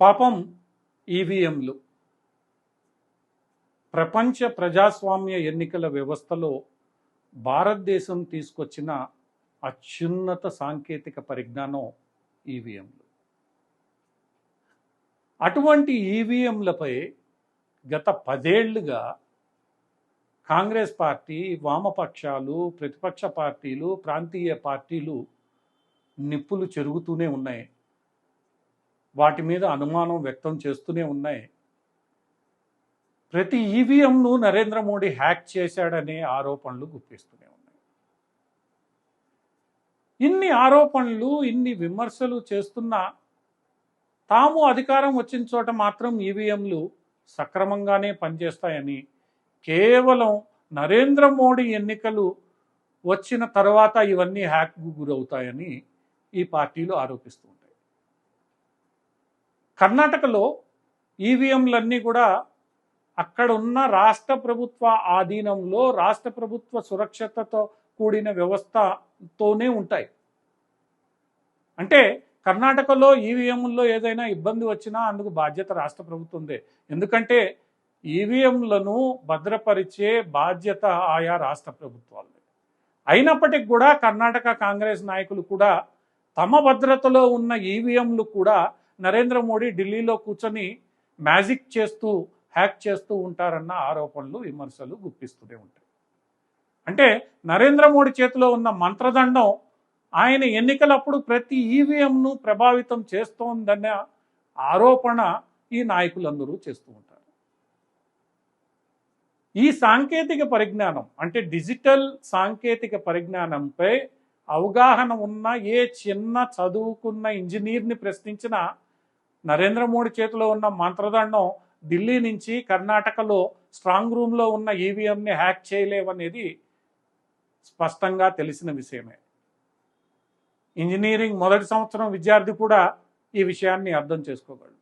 పాపం ఈవీఎంలు. ప్రపంచ ప్రజాస్వామ్య ఎన్నికల వ్యవస్థలో భారతదేశం తీసుకొచ్చిన అత్యున్నత సాంకేతిక పరిజ్ఞానం ఈవీఎంలు. అటువంటి ఈవీఎంలపై గత పదేళ్ళుగా కాంగ్రెస్ పార్టీ వామపక్షాలు ప్రతిపక్ష పార్టీలు ప్రాంతీయ పార్టీలు నిప్పులు చెరుగుతూనే ఉన్నాయి. వాటి మీద అనుమానం వ్యక్తం చేస్తూనే ఉన్నాయి. ప్రతి ఈవీఎంను నరేంద్ర మోడీ హ్యాక్ చేశాడనే ఆరోపణలు గుప్పిస్తూనే ఉన్నాయి. ఇన్ని ఆరోపణలు ఇన్ని విమర్శలు చేస్తున్నా తాము అధికారం వచ్చిన చోట మాత్రం ఈవీఎంలు సక్రమంగానే పనిచేస్తాయని కేవలం నరేంద్ర మోడీ ఎన్నికలు వచ్చిన తర్వాత ఇవన్నీ హ్యాక్కు గురవుతాయని ఈ పార్టీలు ఆరోపిస్తూ ఉంటాయి. కర్ణాటకలో ఈవీఎంలన్నీ కూడా అక్కడ ఉన్న రాష్ట్ర ప్రభుత్వ ఆధీనంలో రాష్ట్ర ప్రభుత్వ సురక్షతతో కూడిన వ్యవస్థతోనే ఉంటాయి. అంటే కర్ణాటకలో ఈవీఎంల్లో ఏదైనా ఇబ్బంది వచ్చినా అందుకు బాధ్యత రాష్ట్ర ప్రభుత్వందే ఎందుకంటే ఈవీఎంలను భద్రపరిచే బాధ్యత ఆయా రాష్ట్ర ప్రభుత్వాలదే. అయినప్పటికీ కూడా కర్ణాటక కాంగ్రెస్ నాయకులు కూడా తమ భద్రతలో ఉన్న ఈవీఎంలు కూడా నరేంద్ర మోడీ ఢిల్లీలో కూర్చొని మ్యాజిక్ చేస్తూ హ్యాక్ చేస్తూ ఉంటారన్న ఆరోపణలు విమర్శలు గుప్పిస్తూనే ఉంటాయి. అంటే నరేంద్ర మోడీ చేతిలో ఉన్న మంత్రదండం ఆయన ఎన్నికలప్పుడు ప్రతి ఈవీఎంను ప్రభావితం చేస్తోందన్న ఆరోపణ ఈ నాయకులందరూ చేస్తూ ఉంటారు. ఈ సాంకేతిక పరిజ్ఞానం అంటే డిజిటల్ సాంకేతిక పరిజ్ఞానంపై అవగాహన ఉన్న ఏ చిన్న చదువుకున్న ఇంజనీర్ని ప్రశ్నించినా నరేంద్ర మోడీ చేతిలో ఉన్న మంత్రదండం ఢిల్లీ నుంచి కర్ణాటకలో స్ట్రాంగ్ రూమ్లో ఉన్న ఈవీఎంని హ్యాక్ చేయలేవనేది స్పష్టంగా తెలిసిన విషయమే. ఇంజనీరింగ్ మొదటి సంవత్సరం విద్యార్థి కూడా ఈ విషయాన్ని అర్థం చేసుకోగలడు.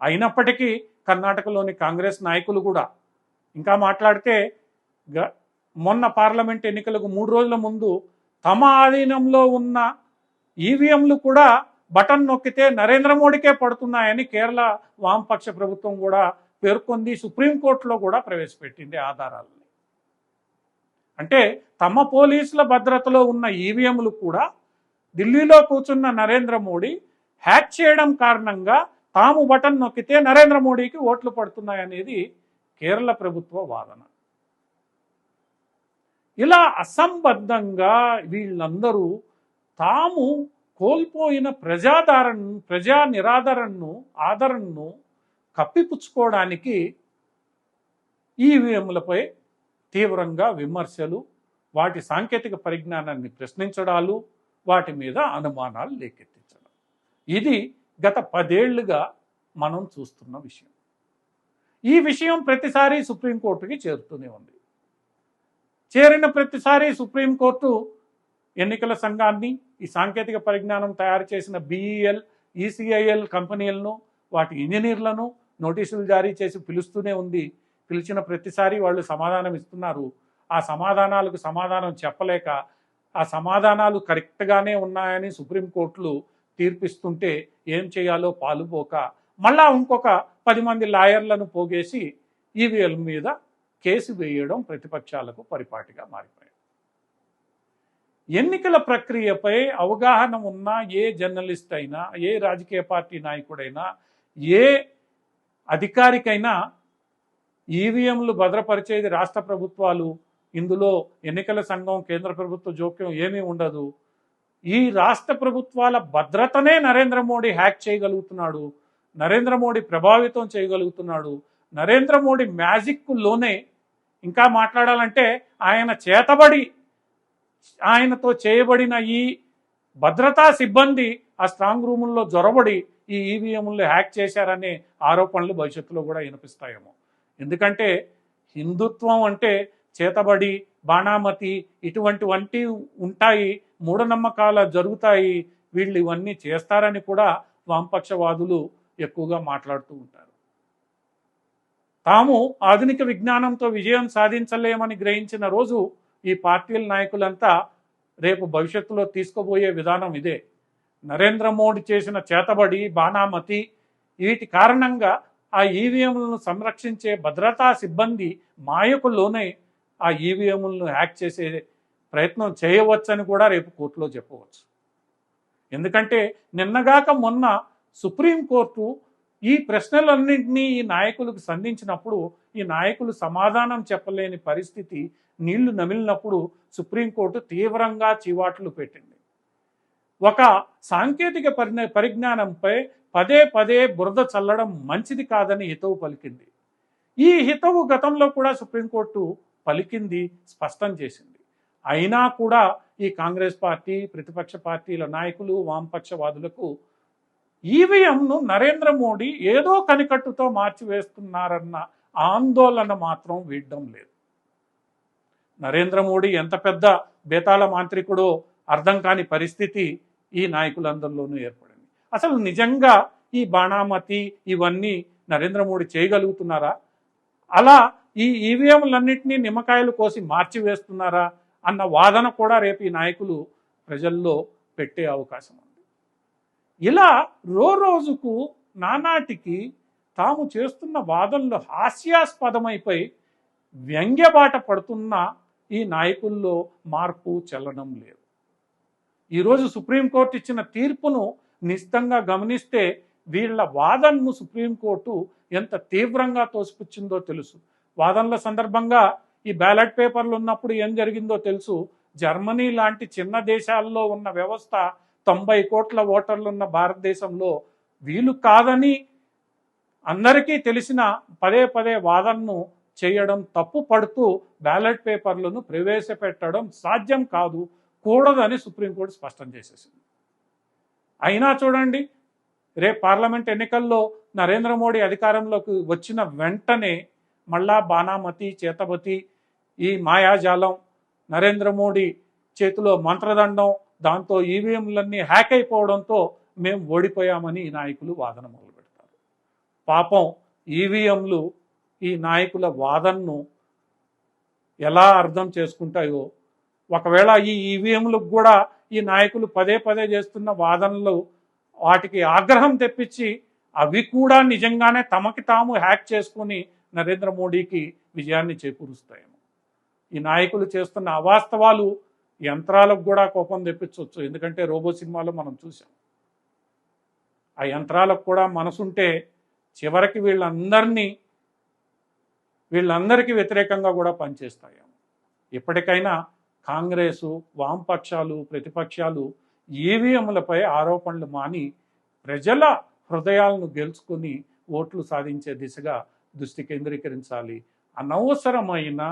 అయినప్పటికీ కర్ణాటకలోని కాంగ్రెస్ నాయకులు కూడా ఇంకా మాట్లాడితే గ- మొన్న పార్లమెంట్ ఎన్నికలకు మూడు రోజుల ముందు తమ ఆధీనంలో ఉన్న ఈవీఎంలు కూడా బటన్ నొక్కితే నరేంద్ర మోడీకే పడుతున్నాయని కేరళ వామపక్ష ప్రభుత్వం కూడా పేర్కొంది సుప్రీంకోర్టులో కూడా ప్రవేశపెట్టింది ఆధారాలని. అంటే తమ పోలీసుల భద్రతలో ఉన్న ఈవీఎంలు కూడా ఢిల్లీలో కూర్చున్న నరేంద్ర మోడీ హ్యాక్ చేయడం కారణంగా తాము బటన్ నొక్కితే నరేంద్ర మోడీకి ఓట్లు పడుతున్నాయనేది కేరళ ప్రభుత్వ వాదన. ఇలా అసంబద్ధంగా వీళ్ళందరూ తాము కోల్పోయిన ప్రజాదారణ ప్రజా నిరాదరణను ఆదరణను కప్పిపుచ్చుకోవడానికి ఈవీఎంలపై తీవ్రంగా విమర్శలు వాటి సాంకేతిక పరిజ్ఞానాన్ని ప్రశ్నించడాలు వాటి మీద అనుమానాలు లేకెత్తించడం. ఇది గత పదేళ్ళుగా మనం చూస్తున్న విషయం. ఈ విషయం ప్రతిసారి సుప్రీంకోర్టుకి చేరుతూనే ఉంది. చేరిన ప్రతిసారి సుప్రీంకోర్టు ఎన్నికల సంఘాన్ని ఈ సాంకేతిక పరిజ్ఞానం తయారు చేసిన బీఈఎల్ ఈసీఐఎల్ కంపెనీలను వాటి ఇంజనీర్లను నోటీసులు జారీ చేసి పిలుస్తూనే ఉంది. పిలిచిన ప్రతిసారి వాళ్ళు సమాధానం ఇస్తున్నారు. ఆ సమాధానాలకు సమాధానం చెప్పలేక ఆ సమాధానాలు కరెక్ట్గానే ఉన్నాయని సుప్రీంకోర్టులు తీర్పిస్తుంటే ఏం చేయాలో పాలుపోక మళ్ళా ఇంకొక పది మంది లాయర్లను పోగేసి ఈవీఎల్ మీద కేసు వేయడం ప్రతిపక్షాలకు పరిపాటిగా మారిపోయింది ఎన్నికల ప్రక్రియపై అవగాహన ఉన్న ఏ జర్నలిస్ట్ అయినా ఏ రాజకీయ పార్టీ నాయకుడైనా ఏ అధికారికైనా ఈవీఎంలు భద్రపరిచేది రాష్ట్ర ప్రభుత్వాలు. ఇందులో ఎన్నికల సంఘం కేంద్ర ప్రభుత్వ జోక్యం ఏమీ ఉండదు. ఈ రాష్ట్ర ప్రభుత్వాల భద్రతనే నరేంద్ర మోడీ హ్యాక్ చేయగలుగుతున్నాడు. నరేంద్ర మోడీ ప్రభావితం చేయగలుగుతున్నాడు. నరేంద్ర మోడీ మ్యాజిక్లోనే ఇంకా మాట్లాడాలంటే ఆయన చేతబడి ఆయనతో చేయబడిన ఈ భద్రతా సిబ్బంది ఆ స్ట్రాంగ్ రూముల్లో జొరబడి ఈ ఈవీఎంలు హ్యాక్ చేశారనే ఆరోపణలు భవిష్యత్తులో కూడా వినిపిస్తాయేమో. ఎందుకంటే హిందుత్వం అంటే చేతబడి బాణామతి ఇటువంటివంటి ఉంటాయి మూఢనమ్మకాలు జరుగుతాయి వీళ్ళు ఇవన్నీ చేస్తారని కూడా వామపక్షవాదులు ఎక్కువగా మాట్లాడుతూ ఉంటారు. తాము ఆధునిక విజ్ఞానంతో విజయం సాధించలేమని గ్రహించిన రోజు ఈ పార్టీల నాయకులంతా రేపు భవిష్యత్తులో తీసుకోబోయే విధానం ఇదే. నరేంద్ర మోడీ చేసిన చేతబడి బాణామతి వీటి కారణంగా ఆ ఈవీఎంలను సంరక్షించే భద్రతా సిబ్బంది మాయకు లోనై ఆ ఈవీఎంలను హ్యాక్ చేసే ప్రయత్నం చేయవచ్చని కూడా రేపు కోర్టులో చెప్పవచ్చు. ఎందుకంటే నిన్నగాక మొన్న సుప్రీంకోర్టు ఈ ప్రశ్నలన్నింటినీ ఈ నాయకులకు సంధించినప్పుడు ఈ నాయకులు సమాధానం చెప్పలేని పరిస్థితి నీళ్ళు నమిలినప్పుడు సుప్రీంకోర్టు తీవ్రంగా చివాట్లు పెట్టింది. ఒక సాంకేతిక పరిజ్ఞ పరిజ్ఞానంపై పదే పదే బురద చల్లడం మంచిది కాదని హితవు పలికింది. ఈ హితవు గతంలో కూడా సుప్రీంకోర్టు పలికింది స్పష్టం చేసింది. అయినా కూడా ఈ కాంగ్రెస్ పార్టీ ప్రతిపక్ష పార్టీల నాయకులు వామపక్షవాదులకు ఈవీఎంను నరేంద్ర మోడీ ఏదో కనికట్టుతో మార్చివేస్తున్నారన్న ఆందోళన మాత్రం వీడడం లేదు. నరేంద్ర మోడీ ఎంత పెద్ద బేతాళ మాంత్రికుడో అర్థం కాని పరిస్థితి ఈ నాయకులందరిలోనూ ఏర్పడింది. అసలు నిజంగా ఈ బాణామతి ఇవన్నీ నరేంద్ర మోడీ చేయగలుగుతున్నారా? అలా ఈ ఈవీఎంలన్నింటినీ నిమ్మకాయలు కోసి మార్చివేస్తున్నారా? అన్న వాదన కూడా రేపు ఈ నాయకులు ప్రజల్లో పెట్టే అవకాశం ఉంది. ఇలా రో రోజుకు నానాటికి తాము చేస్తున్న వాదనలు హాస్యాస్పదమైపోయి వ్యంగ్యబాట పడుతున్న ఈ నాయకుల్లో మార్పు చెల్లడం లేదు. ఈరోజు సుప్రీంకోర్టు ఇచ్చిన తీర్పును నిశ్చితంగా గమనిస్తే వీళ్ళ వాదనను సుప్రీంకోర్టు ఎంత తీవ్రంగా తోసిపుచ్చిందో తెలుసు. వాదనల సందర్భంగా ఈ బ్యాలెట్ పేపర్లు ఉన్నప్పుడు ఏం జరిగిందో తెలుసు. జర్మనీ లాంటి చిన్న దేశాల్లో ఉన్న వ్యవస్థ తొంభై కోట్ల ఓటర్లు ఉన్న భారతదేశంలో వీలు కాదని అందరికీ తెలిసిన పదే పదే వాదనను చేయడం తప్పు పడుతూ బ్యాలెట్ పేపర్లను ప్రవేశపెట్టడం సాధ్యం కాదు కూడదని సుప్రీంకోర్టు స్పష్టం చేసేసింది. అయినా చూడండి రేపు పార్లమెంట్ ఎన్నికల్లో నరేంద్ర మోడీ అధికారంలోకి వచ్చిన వెంటనే మళ్ళా బాణామతి చేతబతి ఈ మాయాజాలం నరేంద్ర మోడీ చేతిలో మంత్రదండం దాంతో ఈవీఎంలన్నీ హ్యాక్ అయిపోవడంతో మేము ఓడిపోయామని ఈ నాయకులు వాదన మొదలు పెడతారు పాపం ఈవీఎంలు ఈ నాయకుల వాదనను ఎలా అర్థం చేసుకుంటాయో ఒకవేళ ఈ ఈవీఎంలకు కూడా ఈ నాయకులు పదే పదే చేస్తున్న వాదనలు వాటికి ఆగ్రహం తెప్పించి అవి కూడా నిజంగానే తమకి తాము హ్యాక్ చేసుకుని నరేంద్ర మోడీకి విజయాన్ని చేకూరుస్తాయేమో. ఈ నాయకులు చేస్తున్న అవాస్తవాలు యంత్రాలకు కూడా కోపం తెప్పించవచ్చు. ఎందుకంటే రోబో సినిమాలో మనం చూసాం ఆ యంత్రాలకు కూడా మనసుంటే చివరికి వీళ్ళందరినీ వీళ్ళందరికీ వ్యతిరేకంగా కూడా పనిచేస్తాయి ఇప్పటికైనా కాంగ్రెసు వామపక్షాలు ప్రతిపక్షాలు ఈవీఎంలపై ఆరోపణలు మాని ప్రజల హృదయాలను గెలుచుకొని ఓట్లు సాధించే దిశగా దృష్టి కేంద్రీకరించాలి. అనవసరమైన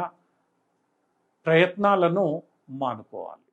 ప్రయత్నాలను మానుకోవాలి.